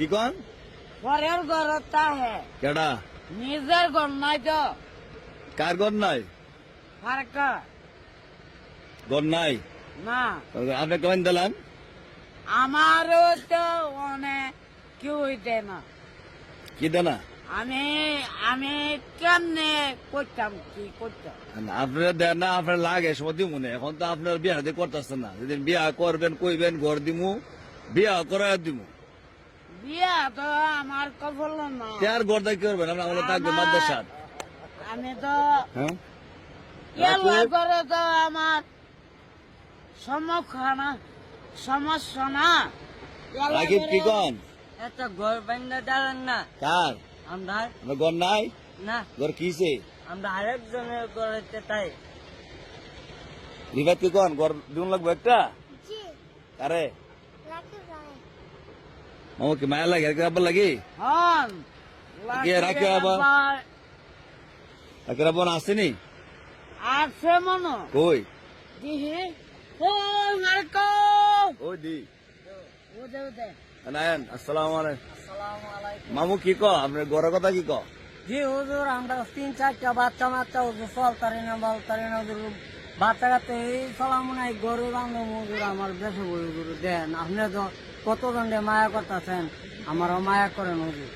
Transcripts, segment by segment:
কি কন? পরের হে। কেডা? নিজের ঘর নাই তো। কার ঘর নাই? ফারাক ঘর নাই? না। আপনি কেমন দিলেন? আমারও তো অনেক কেউ দেয় না। কি দেনা আমি আমি কেমনে করতাম কি করতাম? আপনার দেন না আপনার লাগে দিব মনে এখন তো আপনার বিয়া দিয়ে করতেছেন না। যেদিন বিয়া করবেন কইবেন ঘর দিমু বিয়া করাই দিমু। বিয়া তো আমার কফল না। তার ঘর কি করবেন? আমরা আমাদের থাকবেন আমার- মাদ্রাসার। আমি তো হ্যাঁ? করে তো আমার সমক্ষা না সমস্যা না। এলা রাকিব কি কন? একটা ঘর বান্ধা দাঁড়ান না। কার? আমরা আপনার ঘর নাই? না। ঘর কিসে? আমরা আরেকজনের ঘরেতে তাই। রিফাত কি কন? ঘর দিন লাগবে একটা? আরে মায়া লাগে এরকম আবার লাগে রাখে আবার? একের বোন আসেনি আছে মনো কই দিহি ও নারকো ওই দি ওদে ওদে নায়ন আসসালামু আলাইকুম আসসালামু আলাইকুম মামু কি ক আপনার ঘরের কথা কি ক জি হুজুর আমরা তিন চারটা বাচ্চা বাচ্চা হুজুর চলতারি না বলতারি না হুজুর বাচ্চা কাচ্চা এই চলাম নাই গরু রান্ধব হুজুর আমার বেশি হুজুর দেন আপনি তো কতজন দিয়ে মায়া করতেছেন? আমারও মায়া করেন হুজুর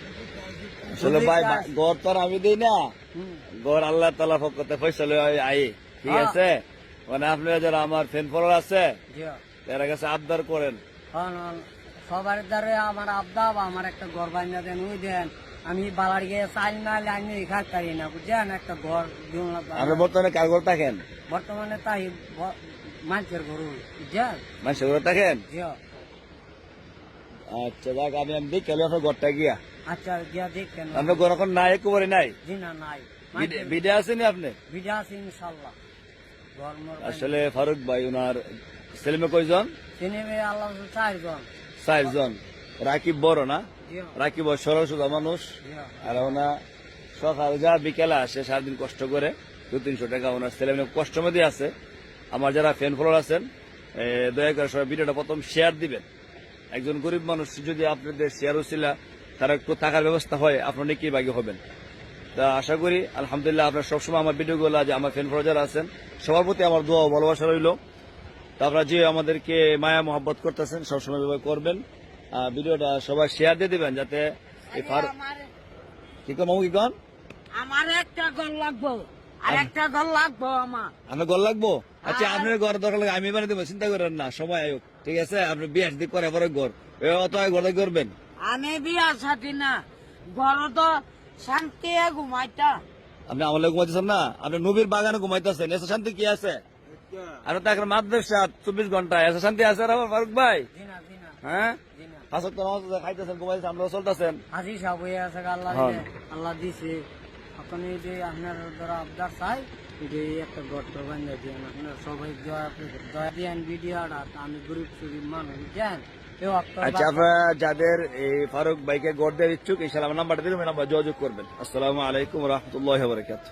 আসলে ভাই বা- ঘর তো আমি দিই না। ঘর আল্লাহ তালা ফকতে পয়সা লই আই ঠিক। আছে? মানে আপনি যারা আমার ফ্যান ফলোয়ার আছে এর কাছে আবদার করেন। সবার দ্বারে আমার আবদা বা আমার একটা ঘর বানিয়ে দেন ওই দেন। আমি বালার গিয়ে চাল না আমি খাট পারি না বুঝছেন? একটা ঘর আপনি বর্তমানে কার ঘর থাকেন বর্তমানে তাই মানুষের গরু বুঝছেন? মানুষের ঘরে থাকেন আচ্ছা দেখ আমি আমি দেখি আপনার ঘরটা গিয়া? আচ্ছা গিয়া দেখেন আপনার ঘর এখন নাই একেবারে নাই? জি না নাই। বিদে- বিদে আছেনি আপনি? বিজা আছে ইনশাল্লাহ। ঘর মর আসলে ফারুক ভাই ওনার ছেলে মেয়ে কয়জন? তিনি মেয়ে আল্লাহ চারজন। চারজন। রাকিব বড় না? রাকিব সরল সোজা মানুষ। আর ওনা সকাল যা বিকেলে আসে সারাদিন কষ্ট করে দু তিনশো টাকা ওনার ছেলে মেয়ে কষ্ট মধ্যে আছে। আমার যারা ফ্যান ফলোয়ার আছেন দয়া করে সবাই ভিডিওটা প্রথম শেয়ার দিবেন। একজন গরিব মানুষ যদি আপনাদের শেয়ার উচিলা তারা একটু থাকার ব্যবস্থা হয় আপনার কি বাকি হবেন। তা আশা করি আলহামদুলিল্লাহ আপনার সবসময় আমার ভিডিওগুলো যে আমার ফ্যান ফলোয়ার যারা আছেন সবার প্রতি আমার দোয়া ভালোবাসা রইল। তা আপনারা যে আমাদেরকে মায়া মহব্বত করতেছেন সবসময় এভাবে করবেন। ভিডিওটা সবাই শেয়ার দিয়ে দেবেন যাতে কি কন মামু কি কন আমার একটা ঘর লাগবো। ঘর লাগবো আমার। আপনার ঘর লাগবো? আচ্ছা আপনার ঘর দরকার লাগে আমি বানিয়ে দেবো চিন্তা করেন না সময় আয়োগ ঠিক আছে? আপনি বিয়ে করে পরে ঘর। অত ঘরে করবেন আমি বিয়া না ঘর তো শান্তি ঘুমাইতা। আপনি আমলে ঘুমাইতেছেন না? আপনি নবীর বাগানে ঘুমাইতেছেন এসে শান্তি কি আছে? আর তো এখন মাদ্রাসা চব্বিশ ঘণ্টা এসে শান্তি আছে আমার ফারুক ভাই? হ্যাঁ? জিনা তো খাইতেছেন ঘুমাইতেছেন আমরা চলতেছেন। হাজি সাহেব আছে আল্লাহ হ্যাঁ। আল্লাহ দিছে। আপনি যে আপনার দ্বারা আবদার চাই যে একটা গর্ত বান্ধা দিয়ে আপনার সবাই দয়া দয়া ভিডিও ভিডিওটা আমি গরিব সুরিব মানুষ বুঝছেন? আচ্ছা আপনারা যাদের এই ফারুক ভাইকে গড় দেওয়ার ইচ্ছুক এই সালাম নাম্বারটা দিলাম নাম্বার যোগাযোগ করবেন। আসসালামু আলাইকুম রহমতুল্লাহ বরকাত